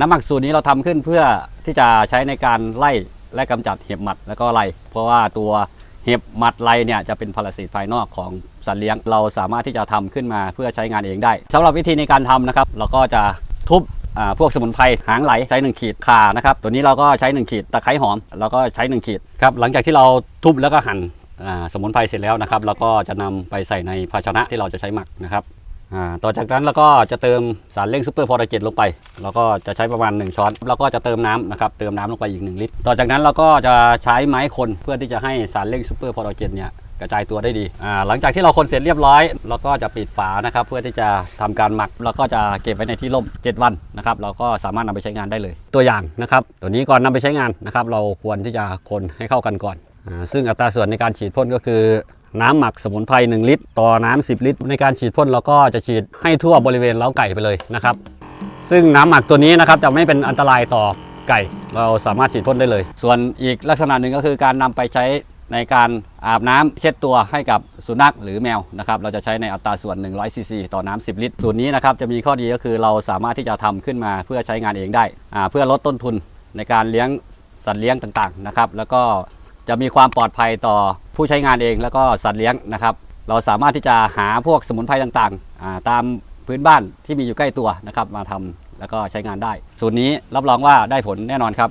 น้ำหมักสูตรนี้เราทำขึ้นเพื่อที่จะใช้ในการไล่และกำจัดเห็บหมัดแล้วก็ไล่เพราะว่าตัวเห็บหมัดไล่เนี่ยจะเป็นพาราสิตภายนอกของสัตว์เลี้ยง เราสามารถที่จะทำขึ้นมาเพื่อใช้งานเองได้สำหรับวิธีในการทำนะครับเราก็จะทุบพวกสมุนไพรหางไหลใช้ 1 ขีดขานะครับตัวนี้เราก็ใช้ 1 ขีดตะไคร้หอมเราก็ใช้ 1 ขีดครับหลังจากที่เราทุบแล้วก็หั่นอ่าสมุนไพรเสร็จแล้วนะครับเราก็จะนำไปใส่ในภาชนะที่เราจะใช้หมักนะครับ ต่อจากนั้นเราก็จะเติมสารเร่งซูเปอร์ฟอร์เจตลงไปเราก็จะใช้ประมาณ 1 ช้อน แล้วก็จะเติมน้ำนะครับ เติมน้ำลงไปอีก 1 ลิตร ต่อจากนั้นเราก็จะใช้ไม้คนเพื่อที่จะให้สารเร่งซูเปอร์ฟอร์เจตเนี่ยกระจายตัวได้ดี หลังจากที่เราคนเสร็จเรียบร้อย เราก็จะปิดฝานะครับ เพื่อที่จะทำการหมัก แล้วก็จะเก็บไว้ในที่ร่ม 7 วันนะครับ เราก็สามารถนำไปใช้งานได้เลย ตัวอย่างนะครับ ตัวนี้ก่อนนำไปใช้งานนะครับ เราควรที่จะคนให้เข้ากันก่อนอซึ่งอัตราส่วนในการฉีดพ่นก็คือ น้ำหมักสมุนไพร1ลิตร ต่อน้ำ10 ลิตร ในการฉีดพ่นเราก็จะฉีดให้ทั่วบริเวณเล้าไก่ไปเลยนะครับ ซึ่งน้ำหมักตัวนี้นะครับจะไม่เป็นอันตรายต่อไก่ เราสามารถฉีดพ่นได้เลย ส่วนอีกลักษณะหนึ่งก็คือการนำไปใช้ในการอาบน้ำเช็ดตัวให้กับสุนัขหรือแมวนะครับเราจะใช้ในอัตราส่วน 100ซีซีต่อน้ำ10 ลิตร ส่วนนี้นะครับจะมีข้อดีก็คือเราสามารถที่จะทำขึ้นมาเพื่อใช้งานเองได้ เพื่อลดต้นทุนในการเลี้ยงสัตว์เลี้ยงต่างๆนะครับแล้วก็ จะมีความปลอดภัยต่อผู้ใช้งานเองแล้วก็สัตว์เลี้ยงนะครับ เราสามารถที่จะหาพวกสมุนไพรต่างๆ ตามพื้นบ้านที่มีอยู่ใกล้ตัวนะครับมาทำแล้วก็ใช้งานได้ สูตรนี้รับรองว่าได้ผลแน่นอนครับ